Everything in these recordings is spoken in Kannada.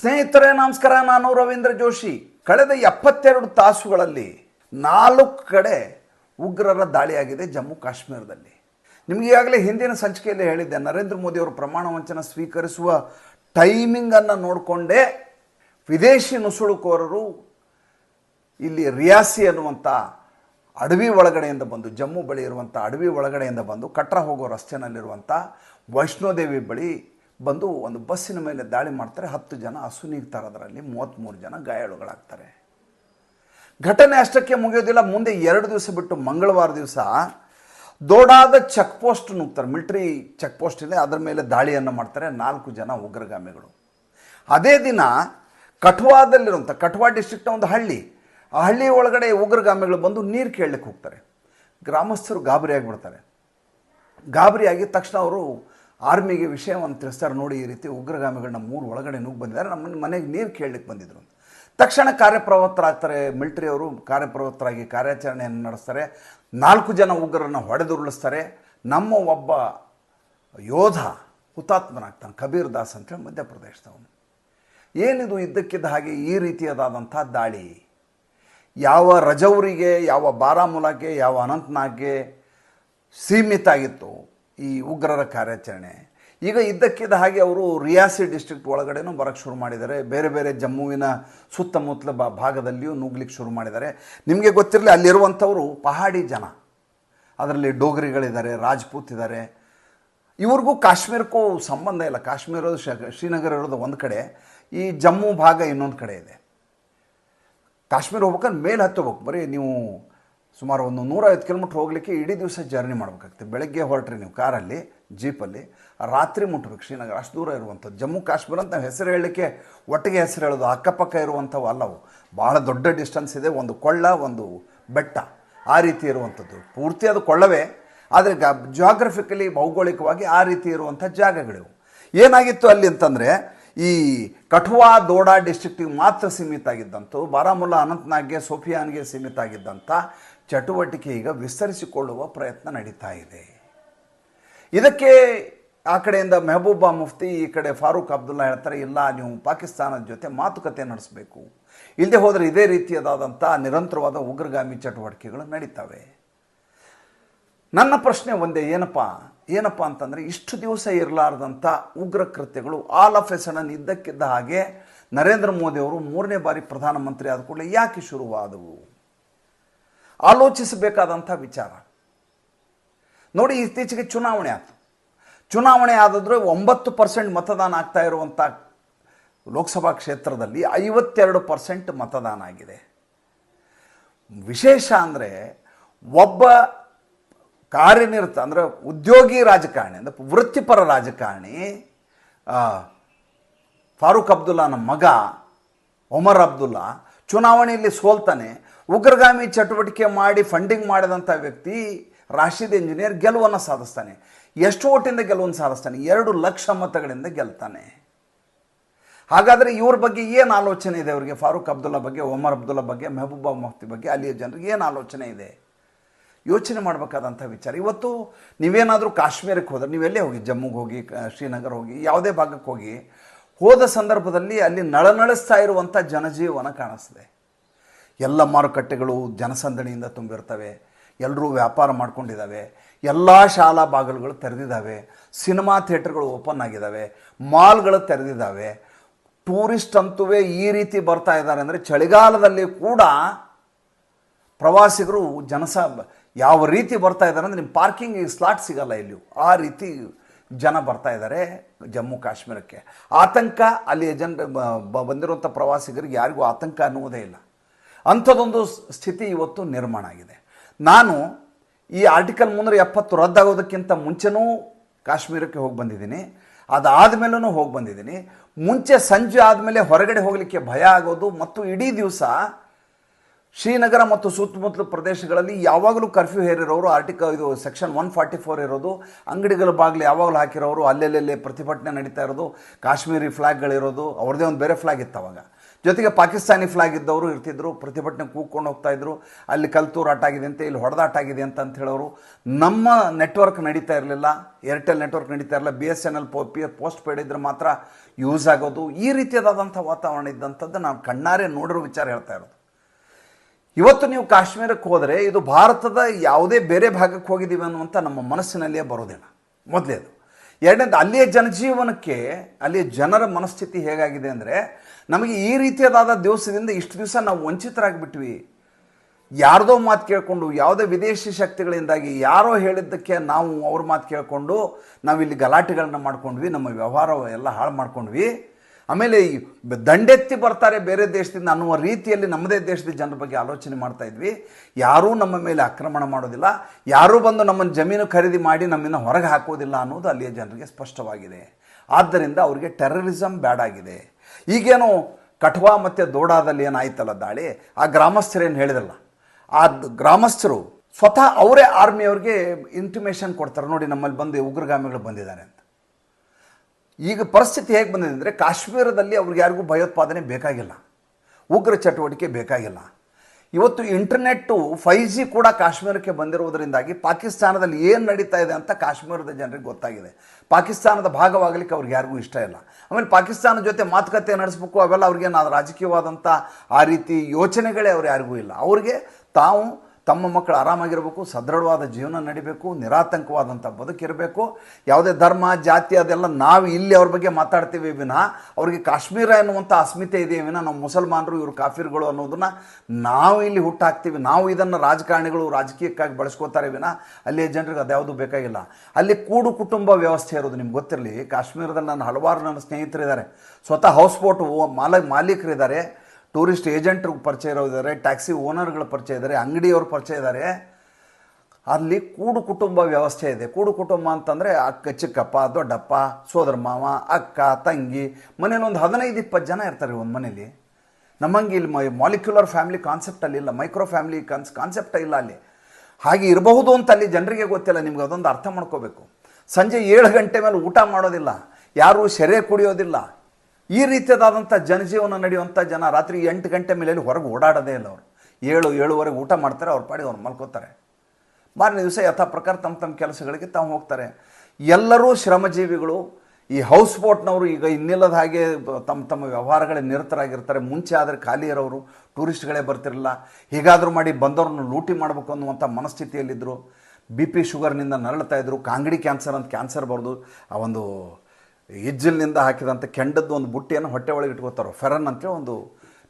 ಸ್ನೇಹಿತರೇ, ನಮಸ್ಕಾರ. ನಾನು ರವೀಂದ್ರ ಜೋಶಿ. ಕಳೆದ ಎಪ್ಪತ್ತೆರಡು ತಾಸುಗಳಲ್ಲಿ ನಾಲ್ಕು ಕಡೆ ಉಗ್ರರ ದಾಳಿಯಾಗಿದೆ ಜಮ್ಮು ಕಾಶ್ಮೀರದಲ್ಲಿ. ನಿಮಗೆ ಈಗಾಗಲೇ ಹಿಂದಿನ ಸಂಚಿಕೆಯಲ್ಲಿ ಹೇಳಿದ್ದೆ, ನರೇಂದ್ರ ಮೋದಿಯವರು ಪ್ರಮಾಣ ವಂಚನ ಸ್ವೀಕರಿಸುವ ಟೈಮಿಂಗನ್ನು ನೋಡಿಕೊಂಡೇ. ವಿದೇಶಿ ನುಸುಳುಕೋರರು ಇಲ್ಲಿ ರಿಯಾಸಿ ಅನ್ನುವಂಥ ಅಡವಿ ಒಳಗಡೆಯಿಂದ ಬಂದು, ಜಮ್ಮು ಬಳಿ ಇರುವಂಥ ಅಡವಿ ಒಳಗಡೆಯಿಂದ ಬಂದು, ಕಟ್ರ ಹೋಗೋ ರಸ್ತೆಯಲ್ಲಿರುವಂಥ ವೈಷ್ಣೋದೇವಿ ಬಳಿ ಬಂದು ಒಂದು ಬಸ್ಸಿನ ಮೇಲೆ ದಾಳಿ ಮಾಡ್ತಾರೆ. ಹತ್ತು ಜನ ಅಸುನೀಗ್ತಾರೆ ಅದರಲ್ಲಿ. ಮೂವತ್ತ್ಮೂರು ಜನ ಗಾಯಾಳುಗಳಾಗ್ತಾರೆ. ಘಟನೆ ಅಷ್ಟಕ್ಕೆ ಮುಗಿಯೋದಿಲ್ಲ. ಮುಂದೆ ಎರಡು ದಿವಸ ಬಿಟ್ಟು ಮಂಗಳವಾರ ದಿವಸ ದೊಡ್ಡಾದ ಚೆಕ್ ಪೋಸ್ಟ್ ನುಗ್ತಾರೆ. ಮಿಲ್ಟ್ರಿ ಚೆಕ್ ಪೋಸ್ಟ್ ಇದೆ. ಅದರ ಮೇಲೆ ದಾಳಿಯನ್ನು ಮಾಡ್ತಾರೆ ನಾಲ್ಕು ಜನ ಉಗ್ರಗಾಮಿಗಳು. ಅದೇ ದಿನ ಕಠುವಾದಲ್ಲಿರುವಂಥ, ಕಠುವಾ ಡಿಸ್ಟ್ರಿಕ್ಟ್ನ ಒಂದು ಹಳ್ಳಿ, ಆ ಹಳ್ಳಿ ಒಳಗಡೆ ಉಗ್ರಗಾಮಿಗಳು ಬಂದು ನೀರು ಕೇಳಲಿಕ್ಕೆ ಹೋಗ್ತಾರೆ. ಗ್ರಾಮಸ್ಥರು ಗಾಬರಿಯಾಗಿಬಿಡ್ತಾರೆ. ಗಾಬರಿಯಾಗಿ ಗಾಬರಿ ತಕ್ಷಣ ಅವರು ಆರ್ಮಿಗೆ ವಿಷಯವನ್ನು ತಿಳಿಸ್ತಾರೆ ನೋಡಿ ಈ ರೀತಿ ಉಗ್ರಗಾಮಿಗಳನ್ನ ಮೂರು ಒಳಗಡೆ ನುಗ್ಗಿ ಬಂದಿದ್ದಾರೆ. ನಮ್ಮ ಮನೆಗೆ ನೀರು ಕೇಳಲಿಕ್ಕೆ ಬಂದಿದ್ರು. ತಕ್ಷಣ ಕಾರ್ಯಪ್ರವೃತ್ತರಾಗ್ತಾರೆ ಮಿಲಿಟರಿ ಅವರು ಕಾರ್ಯಪ್ರವೃತ್ತರಾಗಿ ಕಾರ್ಯಾಚರಣೆಯನ್ನು ನಡೆಸ್ತಾರೆ. ನಾಲ್ಕು ಜನ ಉಗ್ರರನ್ನು ಹೊಡೆದುರುಳಿಸ್ತಾರೆ. ನಮ್ಮ ಒಬ್ಬ ಯೋಧ ಹುತಾತ್ಮನಾಗ್ತಾನೆ, ಕಬೀರ್ ದಾಸ್ ಅಂತೇಳಿ ಮಧ್ಯಪ್ರದೇಶದವನು. ಏನಿದು ಇದ್ದಕ್ಕಿದ್ದ ಹಾಗೆ ಈ ರೀತಿಯಾದಂಥ ದಾಳಿ. ಯಾವ ರಜೌರಿಗೆ, ಯಾವ ಬಾರಾಮುಲಾಗೆ, ಯಾವ ಅನಂತ್ನಾಗ್ಗೆ ಸೀಮಿತ ಆಗಿತ್ತು ಈ ಉಗ್ರರ ಕಾರ್ಯಾಚರಣೆ. ಈಗ ಇದ್ದಕ್ಕಿದ್ದ ಹಾಗೆ ಅವರು ರಿಯಾಸಿ ಡಿಸ್ಟ್ರಿಕ್ಟ್ ಒಳಗಡೆನೂ ಬರಕ್ಕೆ ಶುರು ಮಾಡಿದ್ದಾರೆ. ಬೇರೆ ಬೇರೆ ಜಮ್ಮುವಿನ ಸುತ್ತಮುತ್ತಲ ಬಾ ಭಾಗದಲ್ಲಿಯೂ ನುಗ್ಲಿಕ್ಕೆ ಶುರು ಮಾಡಿದ್ದಾರೆ. ನಿಮಗೆ ಗೊತ್ತಿರಲಿ, ಅಲ್ಲಿರುವಂಥವರು ಪಹಾಡಿ ಜನ. ಅದರಲ್ಲಿ ಡೋಗ್ರಿಗಳಿದ್ದಾರೆ, ರಾಜ್ಪೂತ್ ಇದ್ದಾರೆ. ಇವ್ರಿಗೂ ಕಾಶ್ಮೀರಕ್ಕೂ ಸಂಬಂಧ ಇಲ್ಲ. ಕಾಶ್ಮೀರ ಶ್ರೀನಗರ ಇರೋದು ಒಂದು ಕಡೆ. ಈ ಜಮ್ಮು ಭಾಗ ಇನ್ನೊಂದು ಕಡೆ ಇದೆ. ಕಾಶ್ಮೀರ ಹೋಗ್ಬೇಕಂದ್ರೆ ಮೇಲೆ ಹತ್ತಬೇಕು. ಬರೀ ನೀವು ಸುಮಾರು ಒಂದು ನೂರೈವತ್ತು ಕಿಲೋಮೀಟ್ರ್ ಹೋಗಲಿಕ್ಕೆ ಇಡೀ ದಿವಸ ಜರ್ನಿ ಮಾಡಬೇಕಾಗ್ತದೆ. ಬೆಳಗ್ಗೆ ಹೊರಟ್ರಿ ನೀವು ಕಾರಲ್ಲಿ, ಜೀಪಲ್ಲಿ, ರಾತ್ರಿ ಮುಟ್ಟಬೇಕು ಶ್ರೀನಗರ. ಅಷ್ಟು ದೂರ ಇರುವಂಥದ್ದು. ಜಮ್ಮು ಕಾಶ್ಮೀರ ಅಂತ ನಾವು ಹೆಸರು ಹೇಳಲಿಕ್ಕೆ ಒಟ್ಟಿಗೆ ಹೆಸರು ಹೇಳೋದು ಅಕ್ಕಪಕ್ಕ ಇರುವಂಥವು ಅಲ್ಲವು. ಭಾಳ ದೊಡ್ಡ ಡಿಸ್ಟೆನ್ಸ್ ಇದೆ. ಒಂದು ಕೊಳ್ಳ, ಒಂದು ಬೆಟ್ಟ ಆ ರೀತಿ ಇರುವಂಥದ್ದು. ಪೂರ್ತಿ ಅದು ಕೊಳ್ಳವೇ. ಆದರೆ ಗ ಜಾಗ್ರಫಿಕಲಿ ಭೌಗೋಳಿಕವಾಗಿ ಆ ರೀತಿ ಇರುವಂಥ ಜಾಗಗಳಿವು. ಏನಾಗಿತ್ತು ಅಲ್ಲಿ ಅಂತಂದರೆ, ಈ ಕಠುವಾ ದೋಡಾ ಡಿಸ್ಟ್ರಿಕ್ಟಿಗೆ ಮಾತ್ರ ಸೀಮಿತ ಆಗಿದ್ದಂಥ ಬಾರಾಮುಲ್ಲಾ ಅನಂತ್ನಾಗ್ಗೆ, ಸೋಫಿಯಾನ್ಗೆ ಸೀಮಿತ ಆಗಿದ್ದಂಥ ಚಟುವಟಿಕೆ ಈಗ ವಿಸ್ತರಿಸಿಕೊಳ್ಳುವ ಪ್ರಯತ್ನ ನಡೀತಾ ಇದೆ. ಇದಕ್ಕೆ ಆ ಕಡೆಯಿಂದ ಮೆಹಬೂಬಾ ಮುಫ್ತಿ, ಈ ಕಡೆ ಫಾರೂಕ್ ಅಬ್ದುಲ್ಲಾ ಹೇಳ್ತಾರೆ, ಇಲ್ಲ, ನೀವು ಪಾಕಿಸ್ತಾನದ ಜೊತೆ ಮಾತುಕತೆ ನಡೆಸಬೇಕು. ಇಲ್ಲದೆ ಹೋದರೆ ಇದೇ ರೀತಿಯದಾದಂಥ ನಿರಂತರವಾದ ಉಗ್ರಗಾಮಿ ಚಟುವಟಿಕೆಗಳು ನಡೀತವೆ. ನನ್ನ ಪ್ರಶ್ನೆ ಒಂದೇ, ಏನಪ್ಪ? ಏನಪ್ಪ ಅಂತಂದರೆ, ಇಷ್ಟು ದಿವಸ ಇರಲಾರ್ದಂಥ ಉಗ್ರ ಕೃತ್ಯಗಳು ಆಲ್ ಆಫ್ ಎ ಇದ್ದಕ್ಕಿದ್ದ ಹಾಗೆ ನರೇಂದ್ರ ಮೋದಿಯವರು ಮೂರನೇ ಬಾರಿ ಪ್ರಧಾನಮಂತ್ರಿ ಆದ ಕೂಡಲೇ ಯಾಕೆ ಶುರುವಾದವು? ಆಲೋಚಿಸಬೇಕಾದಂಥ ವಿಚಾರ. ನೋಡಿ, ಇತ್ತೀಚೆಗೆ ಚುನಾವಣೆ ಆಯಿತು. ಚುನಾವಣೆ ಆದಿದ್ರೆ ಒಂಬತ್ತು ಪರ್ಸೆಂಟ್ ಮತದಾನ ಆಗ್ತಾ ಇರುವಂಥ ಲೋಕಸಭಾ ಕ್ಷೇತ್ರದಲ್ಲಿ ಐವತ್ತೆರಡು ಪರ್ಸೆಂಟ್ ಮತದಾನ ಆಗಿದೆ. ವಿಶೇಷ ಅಂದರೆ ಒಬ್ಬ ಕಾರ್ಯನಿರತ ಅಂದರೆ ಉದ್ಯೋಗಿ ರಾಜಕಾರಣಿ ಅಂದರೆ ವೃತ್ತಿಪರ ರಾಜಕಾರಣಿ ಫಾರೂಕ್ ಅಬ್ದುಲ್ಲಾನ ಮಗ ಒಮರ್ ಅಬ್ದುಲ್ಲಾ ಚುನಾವಣೆಯಲ್ಲಿ ಸೋಲ್ತಾನೆ. ಉಗ್ರಗಾಮಿ ಚಟುವಟಿಕೆ ಮಾಡಿ ಫಂಡಿಂಗ್ ಮಾಡಿದಂಥ ವ್ಯಕ್ತಿ ರಾಶಿದ್ ಇಂಜಿನಿಯರ್ ಗೆಲುವನ್ನು ಸಾಧಿಸ್ತಾನೆ. ಎಷ್ಟು ಓಟಿಂದ ಗೆಲುವನ್ನು ಸಾಧಿಸ್ತಾನೆ? ಎರಡು ಲಕ್ಷ ಮತಗಳಿಂದ ಗೆಲ್ತಾನೆ. ಹಾಗಾದರೆ ಇವ್ರ ಬಗ್ಗೆ ಏನು ಆಲೋಚನೆ ಇದೆ ಅವರಿಗೆ? ಫಾರೂಕ್ ಅಬ್ದುಲ್ಲಾ ಬಗ್ಗೆ, ಒಮರ್ ಅಬ್ದುಲ್ಲಾ ಬಗ್ಗೆ, ಮೆಹಬೂಬಾ ಮುಫ್ತಿ ಬಗ್ಗೆ, ಅಲ್ಲಿಯ ಜನರಿಗೆ ಏನು ಆಲೋಚನೆ ಇದೆ? ಯೋಚನೆ ಮಾಡಬೇಕಾದಂಥ ವಿಚಾರ. ಇವತ್ತು ನೀವೇನಾದರೂ ಕಾಶ್ಮೀರಕ್ಕೆ ಹೋದರೆ ನೀವೆಲ್ಲೇ ಹೋಗಿ? ಜಮ್ಮುಗೆ ಹೋಗಿ ಶ್ರೀನಗರ್ ಹೋಗಿ, ಯಾವುದೇ ಭಾಗಕ್ಕೆ ಹೋಗಿ, ಹೋದ ಸಂದರ್ಭದಲ್ಲಿ ಅಲ್ಲಿ ನಳನಳಿಸ್ತಾ ಇರುವಂಥ ಜನಜೀವನ ಕಾಣಿಸ್ತದೆ. ಎಲ್ಲ ಮಾರುಕಟ್ಟೆಗಳು ಜನಸಂದಣಿಯಿಂದ ತುಂಬಿರ್ತವೆ ಎಲ್ಲರೂ ವ್ಯಾಪಾರ ಮಾಡ್ಕೊಂಡಿದ್ದಾವೆ ಎಲ್ಲ ಶಾಲಾ ಬಾಗಿಲುಗಳು ತೆರೆದಿದ್ದಾವೆ ಸಿನಿಮಾ ಥಿಯೇಟರ್ಗಳು ಓಪನ್ ಆಗಿದ್ದಾವೆ ಮಾಲ್ಗಳು ತೆರೆದಿದ್ದಾವೆ ಟೂರಿಸ್ಟ್ ಅಂತುವೇ ಈ ರೀತಿ ಬರ್ತಾ ಇದ್ದಾರೆ ಅಂದರೆ ಚಳಿಗಾಲದಲ್ಲಿ ಕೂಡ ಪ್ರವಾಸಿಗರು ಜನಸ ಯಾವ ರೀತಿ ಬರ್ತಾ ಇದ್ದಾರೆ ಅಂದರೆ ನಿಮ್ಮ ಪಾರ್ಕಿಂಗ್ ಸ್ಲಾಟ್ ಸಿಗಲ್ಲ ಇಲ್ಲಿ. ಆ ರೀತಿ ಜನ ಬರ್ತಾ ಇದ್ದಾರೆ ಜಮ್ಮು ಕಾಶ್ಮೀರಕ್ಕೆ. ಆತಂಕ, ಅಲ್ಲಿ ಜನ ಬಂದಿರುವಂಥ ಪ್ರವಾಸಿಗರಿಗೆ ಯಾರಿಗೂ ಆತಂಕ ಅನ್ನುವುದೇ ಇಲ್ಲ. ಅಂಥದ್ದೊಂದು ಸ್ಥಿತಿ ಇವತ್ತು ನಿರ್ಮಾಣ ಆಗಿದೆ. ನಾನು ಈ ಆರ್ಟಿಕಲ್ ಮುನ್ನೂರ ಎಪ್ಪತ್ತು ರದ್ದಾಗೋದಕ್ಕಿಂತ ಮುಂಚೆನೂ ಕಾಶ್ಮೀರಕ್ಕೆ ಹೋಗಿ ಬಂದಿದ್ದೀನಿ. ಅದಾದ ಮೇಲೂ ಹೋಗಿ ಬಂದಿದ್ದೀನಿ. ಮುಂಚೆ ಸಂಜೆ ಆದಮೇಲೆ ಹೊರಗಡೆ ಹೋಗಲಿಕ್ಕೆ ಭಯ ಆಗೋದು ಮತ್ತು ಇಡೀ ದಿವಸ ಶ್ರೀನಗರ ಮತ್ತು ಸುತ್ತಮುತ್ತಲ ಪ್ರದೇಶಗಳಲ್ಲಿ ಯಾವಾಗಲೂ ಕರ್ಫ್ಯೂ ಹೇರಿರೋರು ಆರ್ಟಿಕಲ್ ಇದು ಸೆಕ್ಷನ್ ಒನ್ ಫಾರ್ಟಿ ಫೋರ್ ಇರೋದು, ಅಂಗಡಿಗಳ ಬಾಗಿಲು ಯಾವಾಗಲೂ ಹಾಕಿರೋರು, ಅಲ್ಲೆಲ್ಲೆಲ್ಲೇ ಪ್ರತಿಭಟನೆ ನಡೀತಾ ಇರೋದು, ಕಾಶ್ಮೀರಿ ಫ್ಲ್ಯಾಗ್ಗಳಿರೋದು ಅವ್ರದ್ದೇ ಒಂದು ಬೇರೆ ಫ್ಲ್ಯಾಗ್ ಇತ್ತು ಅವಾಗ. ಜೊತೆಗೆ ಪಾಕಿಸ್ತಾನಿ ಫ್ಲಾಗ್ ಇದ್ದವರು ಇರ್ತಿದ್ರು, ಪ್ರತಿಭಟನೆ ಕೂಗ್ಕೊಂಡು ಹೋಗ್ತಾ ಇದ್ರು. ಅಲ್ಲಿ ಕಲ್ತೂರಾಟ ಆಗಿದೆ ಅಂತ, ಇಲ್ಲಿ ಹೊಡೆದಾಟ ಆಗಿದೆ ಅಂತ ಅಂತ ಹೇಳೋರು. ನಮ್ಮ ನೆಟ್ವರ್ಕ್ ನಡೀತಾ ಇರಲಿಲ್ಲ. ಏರ್ಟೆಲ್ ನೆಟ್ವರ್ಕ್ ನಡೀತಾ ಇರಲಿಲ್ಲ. ಬಿ ಎಸ್ ಎನ್ ಎಲ್ ಪೋ ಪಿ ಪೋಸ್ಟ್ ಪೇಡ್ ಇದ್ರೆ ಮಾತ್ರ ಯೂಸ್ ಆಗೋದು. ಈ ರೀತಿಯಾದಂಥ ವಾತಾವರಣ ಇದ್ದಂಥದ್ದು ನಾವು ಕಣ್ಣಾರೆ ನೋಡಿರೋ ವಿಚಾರ ಹೇಳ್ತಾ ಇರೋದು. ಇವತ್ತು ನೀವು ಕಾಶ್ಮೀರಕ್ಕೆ ಹೋದರೆ ಇದು ಭಾರತದ ಯಾವುದೇ ಬೇರೆ ಭಾಗಕ್ಕೆ ಹೋಗಿದ್ದೀವಿ ಅನ್ನುವಂಥ ನಮ್ಮ ಮನಸ್ಸಿನಲ್ಲಿಯೇ ಬರೋದಿಲ್ಲ. ಮೊದಲೇದು. ಎರಡನೇದು, ಅಲ್ಲಿಯ ಜನಜೀವನಕ್ಕೆ, ಅಲ್ಲಿಯ ಜನರ ಮನಸ್ಥಿತಿ ಹೇಗಾಗಿದೆ ಅಂದರೆ ನಮಗೆ ಈ ರೀತಿಯಾದ ದಿವಸದಿಂದ ಇಷ್ಟು ದಿವಸ ನಾವು ವಂಚಿತರಾಗಿಬಿಟ್ವಿ. ಯಾರ್ದೋ ಮಾತು ಕೇಳಿಕೊಂಡು, ಯಾವುದೇ ವಿದೇಶಿ ಶಕ್ತಿಗಳಿಂದಾಗಿ ಯಾರೋ ಹೇಳಿದ್ದಕ್ಕೆ ನಾವು ಅವ್ರ ಮಾತು ಕೇಳಿಕೊಂಡು, ನಾವಿಲ್ಲಿ ಗಲಾಟೆಗಳನ್ನ ಮಾಡ್ಕೊಂಡ್ವಿ, ನಮ್ಮ ವ್ಯವಹಾರ ಎಲ್ಲ ಹಾಳು ಮಾಡ್ಕೊಂಡ್ವಿ. ಆಮೇಲೆ ಈ ದಂಡೆತ್ತಿ ಬರ್ತಾರೆ ಬೇರೆ ದೇಶದಿಂದ ಅನ್ನುವ ರೀತಿಯಲ್ಲಿ ನಮ್ಮದೇ ದೇಶದ ಜನರ ಬಗ್ಗೆ ಆಲೋಚನೆ ಮಾಡ್ತಾ ಇದ್ವಿ. ಯಾರೂ ನಮ್ಮ ಮೇಲೆ ಆಕ್ರಮಣ ಮಾಡೋದಿಲ್ಲ. ಯಾರೂ ಬಂದು ನಮ್ಮನ್ನು ಜಮೀನು ಖರೀದಿ ಮಾಡಿ ನಮ್ಮನ್ನು ಹೊರಗೆ ಹಾಕೋದಿಲ್ಲ ಅನ್ನೋದು ಅಲ್ಲಿಯ ಜನರಿಗೆ ಸ್ಪಷ್ಟವಾಗಿದೆ. ಆದ್ದರಿಂದ ಅವರಿಗೆ ಟೆರರಿಸಮ್ ಬ್ಯಾಡ್ ಆಗಿದೆ ಈಗೇನು ಕಠುವಾ ಮತ್ತು ದೋಡಾದಲ್ಲಿ ಏನಾಯ್ತಲ್ಲ ದಾಳಿ, ಆ ಗ್ರಾಮಸ್ಥರೇನು ಹೇಳಿದ್ರಲ್ಲ, ಆ ಗ್ರಾಮಸ್ಥರು ಸ್ವತಃ ಅವರೇ ಆರ್ಮಿಯವ್ರಿಗೆ ಇಂಟಿಮೇಷನ್ ಕೊಡ್ತಾರೆ. ನೋಡಿ, ನಮ್ಮಲ್ಲಿ ಬಂದು ಉಗ್ರಗಾಮಿಗಳು ಬಂದಿದ್ದಾರೆ ಅಂತ. ಈಗ ಪರಿಸ್ಥಿತಿ ಹೇಗೆ ಬಂದಿದೆ ಅಂದರೆ, ಕಾಶ್ಮೀರದಲ್ಲಿ ಅವ್ರಿಗೆ ಯಾರಿಗೂ ಭಯೋತ್ಪಾದನೆ ಬೇಕಾಗಿಲ್ಲ. ಉಗ್ರ ಚಟುವಟಿಕೆ ಬೇಕಾಗಿಲ್ಲ. ಇವತ್ತು ಇಂಟರ್ನೆಟ್ಟು ಫೈ ಜಿ ಕೂಡ ಕಾಶ್ಮೀರಕ್ಕೆ ಬಂದಿರುವುದರಿಂದಾಗಿ ಪಾಕಿಸ್ತಾನದಲ್ಲಿ ಏನು ನಡೀತಾ ಇದೆ ಅಂತ ಕಾಶ್ಮೀರದ ಜನರಿಗೆ ಗೊತ್ತಾಗಿದೆ. ಪಾಕಿಸ್ತಾನದ ಭಾಗವಾಗಲಿಕ್ಕೆ ಅವ್ರಿಗೆ ಯಾರಿಗೂ ಇಷ್ಟ ಇಲ್ಲ. ಆಮೇಲೆ ಪಾಕಿಸ್ತಾನ ಜೊತೆ ಮಾತುಕತೆ ನಡೆಸಬೇಕು, ಅವೆಲ್ಲ ಅವ್ರಿಗೆ ನಾವು ರಾಜಕೀಯವಾದಂಥ ಆ ರೀತಿ ಯೋಚನೆಗಳೇ ಅವ್ರು ಯಾರಿಗೂ ಇಲ್ಲ. ಅವ್ರಿಗೆ ತಾವು ತಮ್ಮ ಮಕ್ಕಳು ಆರಾಮಾಗಿರಬೇಕು, ಸದೃಢವಾದ ಜೀವನ ನಡಿಬೇಕು ನಿರಾತಂಕವಾದಂಥ ಬದುಕಿರಬೇಕು. ಯಾವುದೇ ಧರ್ಮ, ಜಾತಿ ಅದೆಲ್ಲ ನಾವು ಇಲ್ಲಿ ಅವ್ರ ಬಗ್ಗೆ ಮಾತಾಡ್ತೀವಿ ವಿನಃ ಅವ್ರಿಗೆ ಕಾಶ್ಮೀರ ಎನ್ನುವಂಥ ಅಸ್ಮಿತೆ ಇದೆಯೇ ವಿನಃ ನಾವು ಮುಸಲ್ಮಾನರು, ಇವರು ಕಾಫಿರ್ಗಳು ಅನ್ನೋದನ್ನು ನಾವು ಇಲ್ಲಿ ಹುಟ್ಟಾಕ್ತೀವಿ. ನಾವು ಇದನ್ನು ರಾಜಕಾರಣಿಗಳು ರಾಜಕೀಯಕ್ಕಾಗಿ ಬಳಸ್ಕೋತಾರೆ ವಿನ ಅಲ್ಲಿಯ ಜನರಿಗೆ ಅದ್ಯಾವುದು ಬೇಕಾಗಿಲ್ಲ. ಅಲ್ಲಿ ಕೂಡು ಕುಟುಂಬ ವ್ಯವಸ್ಥೆ ಇರೋದು ನಿಮ್ಗೆ ಗೊತ್ತಿರಲಿ. ಕಾಶ್ಮೀರದಲ್ಲಿ ನನ್ನ ಹಲವಾರು ನನ್ನ ಸ್ನೇಹಿತರಿದ್ದಾರೆ. ಸ್ವತಃ ಹೌಸ್ ಬೋಟ್ ಮಾಲ, ಮಾಲೀಕರಿದ್ದಾರೆ. ಟೂರಿಸ್ಟ್ ಏಜೆಂಟ್ರು ಪರಿಚಯ ಇರೋದಿದ್ದಾರೆ ಟ್ಯಾಕ್ಸಿ ಓನರ್ಗಳ ಪರಿಚಯ ಇದ್ದಾರೆ ಅಂಗಡಿಯವ್ರ ಪರಿಚಯ ಇದ್ದಾರೆ ಅಲ್ಲಿ ಕೂಡು ಕುಟುಂಬ ವ್ಯವಸ್ಥೆ ಇದೆ. ಕೂಡು ಕುಟುಂಬ ಅಂತಂದರೆ ಅಕ್ಕ, ಚಿಕ್ಕಪ್ಪ, ದೊಡ್ಡಪ್ಪ, ಸೋದರ ಮಾವ, ಅಕ್ಕ, ತಂಗಿ, ಮನೇಲಿ ಒಂದು ಹದಿನೈದು, ಇಪ್ಪತ್ತು ಜನ ಇರ್ತಾರೆ ಒಂದು ಮನೇಲಿ. ನಮ್ಮಂಗೆ ಇಲ್ಲಿ ಮೈ ಮಾಲಿಕ್ಯುಲರ್ ಫ್ಯಾಮಿಲಿ ಕಾನ್ಸೆಪ್ಟ್ ಅಲ್ಲಿ ಇಲ್ಲ ಮೈಕ್ರೋ ಫ್ಯಾಮಿಲಿ ಕಾನ್ಸ್ ಕಾನ್ಸೆಪ್ಟ್ ಇಲ್ಲ ಅಲ್ಲಿ. ಹಾಗೆ ಇರಬಹುದು ಅಂತ ಅಲ್ಲಿ ಜನರಿಗೆ ಗೊತ್ತಿಲ್ಲ, ನಿಮ್ಗೆ ಅದೊಂದು ಅರ್ಥ ಮಾಡ್ಕೋಬೇಕು. ಸಂಜೆ ಏಳು ಗಂಟೆ ಮೇಲೆ ಊಟ ಮಾಡೋದಿಲ್ಲ, ಯಾರೂ ಸೆರೆ ಕುಡಿಯೋದಿಲ್ಲ ಈ ರೀತಿಯಾದಂಥ ಜನಜೀವನ ನಡೆಯುವಂಥ ಜನ ರಾತ್ರಿ ಎಂಟು ಗಂಟೆ ಮೇಲೆ ಹೊರಗೆ ಓಡಾಡೋದೇ ಇಲ್ಲ ಅವರು. ಏಳು, ಏಳುವರೆಗೆ ಊಟ ಮಾಡ್ತಾರೆ, ಅವ್ರ ಪಾಡಿಗೆ ಅವ್ರು ಮಲ್ಕೋತಾರೆ. ಮಾರನೇ ದಿವಸ ಯಥಾ ಪ್ರಕಾರ ತಮ್ಮ ತಮ್ಮ ಕೆಲಸಗಳಿಗೆ ತಾವು ಹೋಗ್ತಾರೆ. ಎಲ್ಲರೂ ಶ್ರಮಜೀವಿಗಳು, ಈ ಹೌಸ್ ಬೋಟ್ನವರು ಈಗ ಇನ್ನಿಲ್ಲದ ಹಾಗೆ ತಮ್ಮ ತಮ್ಮ ವ್ಯವಹಾರಗಳೇ ನಿರತರಾಗಿರ್ತಾರೆ. ಮುಂಚೆ ಆದರೆ ಖಾಲಿ ಇರೋರು ಟೂರಿಸ್ಟ್ಗಳೇ ಬರ್ತಿರಲಿಲ್ಲ. ಹೀಗಾದರೂ ಮಾಡಿ ಬಂದವ್ರನ್ನ ಲೂಟಿ ಮಾಡಬೇಕು ಅನ್ನುವಂಥ ಮನಸ್ಥಿತಿಯಲ್ಲಿದ್ದರು ಬಿ ಪಿ ಶುಗರ್ನಿಂದ ನರಳ್ತಾ ಇದ್ದರು ಕಾಂಗಡಿ ಕ್ಯಾನ್ಸರ್ ಅಂತ ಕ್ಯಾನ್ಸರ್ ಬರೋದು ಆ ಒಂದು ಇಜ್ಜಲ್ನಿಂದ ಹಾಕಿದಂಥ ಕೆಂಡದ್ದು ಒಂದು ಬುಟ್ಟಿಯನ್ನು ಹೊಟ್ಟೆ ಒಳಗೆ ಇಟ್ಕೋತಾರೆ, ಫೆರನ್ ಅಂತೇಳಿ ಒಂದು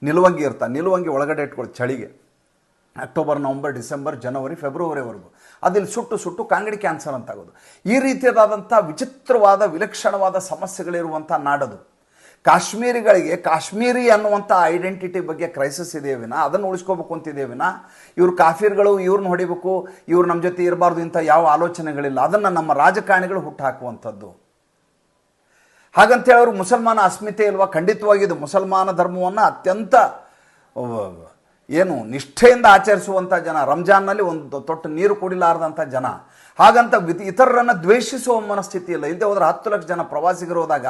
ನಿಲುವಂಗಿ ಇರ್ತಾ, ನಿಲುವಂಗಿ ಒಳಗಡೆ ಇಟ್ಕೊಳ್ಳಿ ಚಳಿಗೆ. ಅಕ್ಟೋಬರ್, ನವಂಬರ್, ಡಿಸೆಂಬರ್, ಜನವರಿ ಫೆಬ್ರವರಿವರೆಗೂ ಅದಿಲ್ಲಿ ಸುಟ್ಟು ಸುಟ್ಟು ಕಾಂಗಡಿ ಕ್ಯಾನ್ಸರ್ ಅಂತ ಆಗೋದು. ಈ ರೀತಿಯಾದಂಥ ವಿಚಿತ್ರವಾದ, ವಿಲಕ್ಷಣವಾದ ಸಮಸ್ಯೆಗಳಿರುವಂಥ ನಾಡದು. ಕಾಶ್ಮೀರಿಗಳಿಗೆ, ಕಾಶ್ಮೀರಿ ಅನ್ನುವಂಥ ಐಡೆಂಟಿಟಿ ಬಗ್ಗೆ ಕ್ರೈಸಿಸ್ ಇದೆ ವಿನ? ಅದನ್ನು ಉಳಿಸ್ಕೋಬೇಕು ಅಂತಿದೆ ವಿನ? ಇವ್ರು ಕಾಫಿರ್ಗಳು ಇವ್ರನ್ನ ಹೊಡಿಬೇಕು, ಇವ್ರು ನಮ್ಮ ಜೊತೆ ಇರಬಾರ್ದು ಇಂಥ ಯಾವ ಆಲೋಚನೆಗಳಿಲ್ಲ. ಅದನ್ನು ನಮ್ಮ ರಾಜಕಾರಣಿಗಳು ಹುಟ್ಟು ಹಾಕುವಂಥದ್ದು ಹಾಗಂತೇಳಿ ಅವರು ಮುಸಲ್ಮಾನ ಅಸ್ಮಿತೆ ಇಲ್ವಾ? ಖಂಡಿತವಾಗಿ ಇದು ಮುಸಲ್ಮಾನ ಧರ್ಮವನ್ನು ಅತ್ಯಂತ ಏನು ನಿಷ್ಠೆಯಿಂದ ಆಚರಿಸುವಂಥ ಜನ. ರಂಜಾನ್ನಲ್ಲಿ ಒಂದು ತೊಟ್ಟು ನೀರು ಕುಡಿಲಾರದಂಥ ಜನ. ಹಾಗಂತ ಇತರರನ್ನು ದ್ವೇಷಿಸುವ ಮನಸ್ಥಿತಿ ಇಲ್ಲ. ಇಲ್ಲದೆ ಹೋದ್ರೆ ಹತ್ತು ಲಕ್ಷ ಜನ ಪ್ರವಾಸಿಗರು ಹೋದಾಗ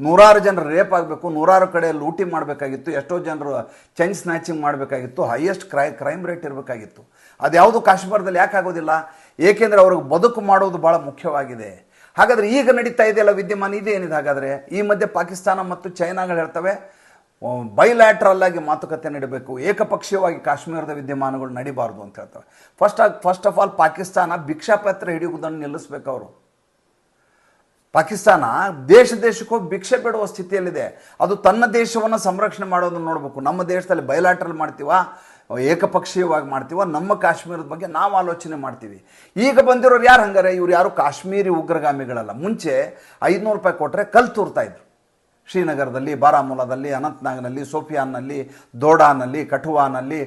ನೂರಾರು ಜನರು ರೇಪ್ ಆಗಬೇಕು, ನೂರಾರು ಕಡೆ ಲೂಟಿ ಮಾಡಬೇಕಾಗಿತ್ತು, ಎಷ್ಟೋ ಜನರು ಚೈನ್ ಸ್ನ್ಯಾಚಿಂಗ್ ಮಾಡಬೇಕಾಗಿತ್ತು, ಹೈಯೆಸ್ಟ್ ಕ್ರೈ, ಕ್ರೈಮ್ ರೇಟ್ ಇರಬೇಕಾಗಿತ್ತು. ಅದ್ಯಾವುದು ಕಾಶ್ಮೀರದಲ್ಲಿ ಯಾಕೆ ಆಗೋದಿಲ್ಲ ಏಕೆಂದರೆ ಅವ್ರಿಗೆ ಬದುಕು ಮಾಡೋದು ಭಾಳ ಮುಖ್ಯವಾಗಿದೆ. ಹಾಗಾದ್ರೆ ಈಗ ನಡೀತಾ ಇದೆಯಲ್ಲ ವಿದ್ಯಮಾನ? ಇದೇನಿದೆ ಹಾಗಾದ್ರೆ? ಈ ಮಧ್ಯೆ ಪಾಕಿಸ್ತಾನ ಮತ್ತು ಚೈನಾಗಳು ಹೇಳ್ತವೆ ಬೈಲ್ಯಾಟ್ರಲ್ ಆಗಿ ಮಾತುಕತೆ ನಡೀಬೇಕು, ಏಕಪಕ್ಷೀಯವಾಗಿ ಕಾಶ್ಮೀರದ ವಿದ್ಯಮಾನಗಳು ನಡಿಬಾರ್ದು ಅಂತ ಹೇಳ್ತವೆ. ಫಸ್ಟ್ ಆಗಿ ಫಸ್ಟ್ ಆಫ್ ಆಲ್ ಪಾಕಿಸ್ತಾನ ಭಿಕ್ಷಾಪತ್ರ ಹಿಡಿಯುವುದನ್ನು ನಿಲ್ಲಿಸ್ಬೇಕು ಅವರು. ಪಾಕಿಸ್ತಾನ ದೇಶ ದೇಶಕ್ಕೆ ಭಿಕ್ಷೆ ಬಿಡುವ ಸ್ಥಿತಿಯಲ್ಲಿದೆ. ಅದು ತನ್ನ ದೇಶವನ್ನು ಸಂರಕ್ಷಣೆ ಮಾಡೋದನ್ನು ನೋಡಬೇಕು. ನಮ್ಮ ದೇಶದಲ್ಲಿ ಬಯಲಾಟ್ರಲ್ ಮಾಡ್ತೀವ? ಏಕಪಕ್ಷೀಯವಾಗಿ ಮಾಡ್ತೀವೋ, ನಮ್ಮ ಕಾಶ್ಮೀರದ ಬಗ್ಗೆ ನಾವು ಆಲೋಚನೆ ಮಾಡ್ತೀವಿ. ಈಗ ಬಂದಿರೋರು ಯಾರು ಹಂಗಾರೆ? ಇವ್ರು ಯಾರು ಕಾಶ್ಮೀರಿ ಉಗ್ರಗಾಮಿಗಳಲ್ಲ. ಮುಂಚೆ ಐದುನೂರು ರೂಪಾಯಿ ಕೊಟ್ಟರೆ ಕಲ್ ತೂರ್ತಾ ಇದ್ರು. ಶ್ರೀನಗರದಲ್ಲಿ, ಬಾರಾಮುಲಾದಲ್ಲಿ, ಅನಂತ್ನಾಗ್ನಲ್ಲಿ, ಸೋಫಿಯಾನ್ನಲ್ಲಿ ದೋಡಾನಲ್ಲಿ ಕಠುವಾನಲ್ಲಿ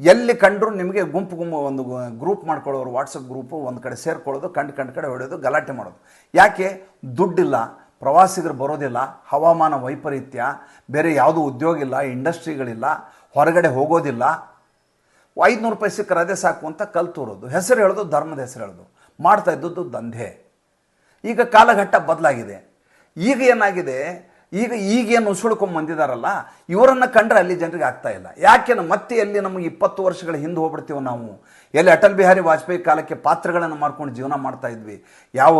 ಎಲ್ಲಿ ಕಂಡ್ರು ನಿಮಗೆ ಗುಂಪು ಗುಂಪು ಒಂದು ಗ್ರೂಪ್ ಮಾಡ್ಕೊಳ್ಳೋರು, ವಾಟ್ಸಪ್ ಗ್ರೂಪು ಒಂದು ಕಡೆ ಸೇರ್ಕೊಳ್ಳೋದು, ಕಂಡು ಕಂಡು ಕಡೆ ಹೊಡೆಯೋದು, ಗಲಾಟೆ ಮಾಡೋದು. ಯಾಕೆ? ದುಡ್ಡಿಲ್ಲ, ಪ್ರವಾಸಿಗರು ಬರೋದಿಲ್ಲ, ಹವಾಮಾನ ವೈಪರೀತ್ಯ, ಬೇರೆ ಯಾವುದೂ ಉದ್ಯೋಗ ಇಲ್ಲ, ಇಂಡಸ್ಟ್ರಿಗಳಿಲ್ಲ ಹೊರಗಡೆ ಹೋಗೋದಿಲ್ಲ. ಐದುನೂರು ರೂಪಾಯಿ ಸಿಕ್ಕರೆ ಸಾಕು ಅಂತ ಕಲ್ ತೋರೋದು. ಹೆಸರು ಹೇಳೋದು, ಧರ್ಮದ ಹೆಸರು ಹೇಳೋದು. ಮಾಡ್ತಾ ಇದ್ದದ್ದು ದಂಧೆ. ಈಗ ಕಾಲಘಟ್ಟ ಬದಲಾಗಿದೆ. ಈಗ ಏನಾಗಿದೆ? ಈಗ ಈಗೇನು ಉಸುಳ್ಕೊಂಡು ಬಂದಿದಾರಲ್ಲ, ಇವರನ್ನು ಕಂಡ್ರೆ ಅಲ್ಲಿ ಜನರಿಗೆ ಆಗ್ತಾ ಇಲ್ಲ. ಯಾಕೆನ ಮತ್ತೆ ಎಲ್ಲಿ ನಮಗೆ ಇಪ್ಪತ್ತು ವರ್ಷಗಳ ಹಿಂದೆ ಹೋಗ್ಬಿಡ್ತೀವಿ ನಾವು? ಎಲ್ಲಿ ಅಟಲ್ ಬಿಹಾರಿ ವಾಜಪೇಯಿ ಕಾಲಕ್ಕೆ ಪಾತ್ರಗಳನ್ನು ಮಾಡ್ಕೊಂಡು ಜೀವನ ಮಾಡ್ತಾ ಇದ್ವಿ. ಯಾವ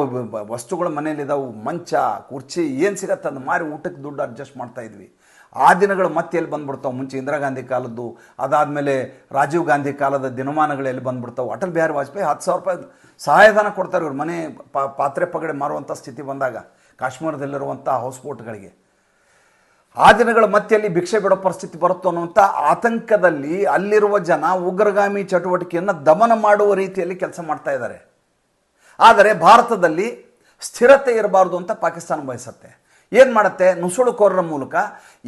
ವಸ್ತುಗಳು ಮನೇಲಿದಾವು ಮಂಚ, ಕುರ್ಚಿ, ಏನು ಸಿಗತ್ತೆ ಅದು ಮಾರಿ ಊಟಕ್ಕೆ ದುಡ್ಡು ಅಡ್ಜಸ್ಟ್ ಮಾಡ್ತಾ ಇದ್ವಿ. ಆ ದಿನಗಳು ಮತ್ತೆ ಎಲ್ಲಿ ಬಂದ್ಬಿಡ್ತಾವೆ? ಮುಂಚೆ ಇಂದಿರಾ ಗಾಂಧಿ ಕಾಲದ್ದು, ಅದಾದಮೇಲೆ ರಾಜೀವ್ ಗಾಂಧಿ ಕಾಲದ ದಿನಮಾನಗಳು ಎಲ್ಲಿ ಬಂದ್ಬಿಡ್ತಾವೆ? ಅಟಲ್ ಬಿಹಾರಿ ವಾಜಪೇಯಿ ಹತ್ತು ಸಾವಿರ ರೂಪಾಯಿ ಸಹಾಯಧನ ಕೊಡ್ತಾರೆ ಇವ್ರು. ಮನೆ ಪಾತ್ರೆ ಪಗಡೆ ಮಾರುವಂಥ ಸ್ಥಿತಿ ಬಂದಾಗ ಕಾಶ್ಮೀರದಲ್ಲಿರುವಂಥ ಹೌಸ್ಬೋಟ್ಗಳಿಗೆ ಆ ದಿನಗಳ ಮತ್ತೆ ಅಲ್ಲಿ ಭಿಕ್ಷೆ ಬಿಡೋ ಪರಿಸ್ಥಿತಿ ಬರುತ್ತೋ ಅನ್ನುವಂಥ ಆತಂಕದಲ್ಲಿ ಅಲ್ಲಿರುವ ಜನ ಉಗ್ರಗಾಮಿ ಚಟುವಟಿಕೆಯನ್ನು ದಮನ ಮಾಡುವ ರೀತಿಯಲ್ಲಿ ಕೆಲಸ ಮಾಡ್ತಾ ಇದ್ದಾರೆ. ಆದರೆ ಭಾರತದಲ್ಲಿ ಸ್ಥಿರತೆ ಇರಬಾರ್ದು ಅಂತ ಪಾಕಿಸ್ತಾನ ಬಯಸುತ್ತೆ. ಏನು ಮಾಡುತ್ತೆ? ನುಸುಳುಕೋರರ ಮೂಲಕ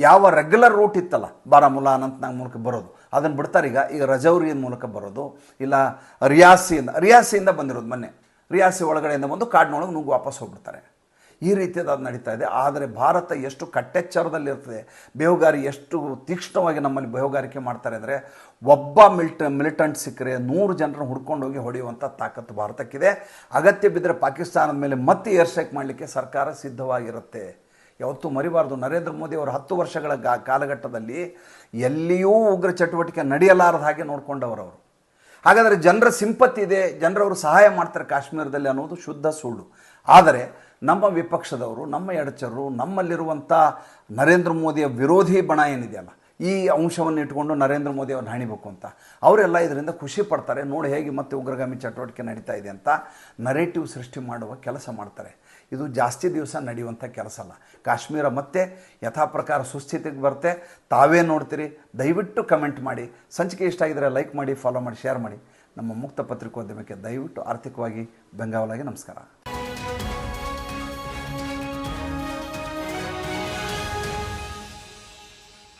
ಯಾವ ರೆಗ್ಯುಲರ್ ರೂಟ್ ಇತ್ತಲ್ಲ, ಬಾರಾಮುಲ್ಲಾ ಅನಂತನಾಗ್ ಮೂಲಕ ಬರೋದು. ಅದನ್ನು ಬಿಡ್ತಾರೆ ಈಗ ಈಗ ರಜೌರಿಯ ಮೂಲಕ ಬರೋದು, ಇಲ್ಲ ರಿಯಾಸಿಯಿಂದ ರಿಯಾಸಿಯಿಂದ ಬಂದಿರೋದು ಮೊನ್ನೆ. ರಿಯಾಸಿ ಒಳಗಡೆಯಿಂದ ಬಂದು ಕಾಡಿನೊಳಗೆ ನುಗ್ಗು ವಾಪಸ್ ಹೋಗ್ಬಿಡ್ತಾರೆ. ಈ ರೀತಿಯದು ಅದು ನಡೀತಾ ಇದೆ. ಆದರೆ ಭಾರತ ಎಷ್ಟು ಕಟ್ಟೆಚ್ಚರದಲ್ಲಿರ್ತದೆ ಬೇಹುಗಾರಿ ಎಷ್ಟು ತೀಕ್ಷ್ಣವಾಗಿ ನಮ್ಮಲ್ಲಿ ಬೇಹುಗಾರಿಕೆ ಮಾಡ್ತಾರೆ ಅಂದರೆ, ಒಬ್ಬ ಮಿಲ್ಟ, ಮಿಲಿಟೆಂಟ್ ಸಿಕ್ಕರೆ ನೂರು ಜನರನ್ನು ಹುಡ್ಕೊಂಡೋಗಿ ಹೊಡೆಯುವಂಥ ತಾಕತ್ತು ಭಾರತಕ್ಕಿದೆ. ಅಗತ್ಯ ಬಿದ್ದರೆ ಪಾಕಿಸ್ತಾನದ ಮೇಲೆ ಮತ್ತೆ ಏರ್ ಸ್ಟ್ರೈಕ್ ಮಾಡಲಿಕ್ಕೆ ಸರ್ಕಾರ ಸಿದ್ಧವಾಗಿರುತ್ತೆ. ಯಾವತ್ತೂ ಮರಿಬಾರ್ದು. ನರೇಂದ್ರ ಮೋದಿ ಅವರು ಹತ್ತು ವರ್ಷಗಳ ಗಾ ಕಾಲಘಟ್ಟದಲ್ಲಿ ಎಲ್ಲಿಯೂ ಉಗ್ರ ಚಟುವಟಿಕೆ ನಡೆಯಲಾರದ ಹಾಗೆ ನೋಡಿಕೊಂಡವರು ಅವರು. ಹಾಗಾದರೆ ಜನರ ಸಿಂಪತ್ತಿ ಇದೆ, ಜನರವರು ಸಹಾಯ ಮಾಡ್ತಾರೆ ಕಾಶ್ಮೀರದಲ್ಲಿ ಅನ್ನೋದು ಶುದ್ಧ ಸುಳ್ಳು. ಆದರೆ ನಮ್ಮ ವಿಪಕ್ಷದವರು, ನಮ್ಮ ಎಡಚರು ನಮ್ಮಲ್ಲಿರುವಂಥ ನರೇಂದ್ರ ಮೋದಿಯ ವಿರೋಧಿ ಬಣ ಏನಿದೆಯಲ್ಲ ಈ ಅಂಶವನ್ನು ಇಟ್ಕೊಂಡು ನರೇಂದ್ರ ಮೋದಿ ಅವ್ರನ್ನ ಹಣಿಬೇಕು ಅಂತ. ಅವರೆಲ್ಲ ಇದರಿಂದ ಖುಷಿ ಪಡ್ತಾರೆ. ನೋಡಿ ಹೇಗೆ ಮತ್ತೆ ಉಗ್ರಗಾಮಿ ಚಟುವಟಿಕೆ ನಡೀತಾ ಇದೆ ಅಂತ ನರೇಟಿವ್ ಸೃಷ್ಟಿ ಮಾಡುವ ಕೆಲಸ ಮಾಡ್ತಾರೆ. ಇದು ಜಾಸ್ತಿ ದಿವಸ ನಡೆಯುವಂಥ ಕೆಲಸ ಅಲ್ಲ. ಕಾಶ್ಮೀರ ಮತ್ತೆ ಯಥಾ ಪ್ರಕಾರ ಸುಸ್ಥಿತಿಗೆ ಬರುತ್ತೆ ತಾವೇ ನೋಡ್ತೀರಿ. ದಯವಿಟ್ಟು ಕಮೆಂಟ್ ಮಾಡಿ. ಸಂಚಿಕೆ ಇಷ್ಟ ಆಗಿದ್ರೆ ಲೈಕ್ ಮಾಡಿ ಫಾಲೋ ಮಾಡಿ ಶೇರ್ ಮಾಡಿ. ನಮ್ಮ ಮುಕ್ತ ಪತ್ರಿಕೋದ್ಯಮಕ್ಕೆ ದಯವಿಟ್ಟು ಆರ್ಥಿಕವಾಗಿ ಬೆಂಗಾವಲಾಗಿ ನಮಸ್ಕಾರ.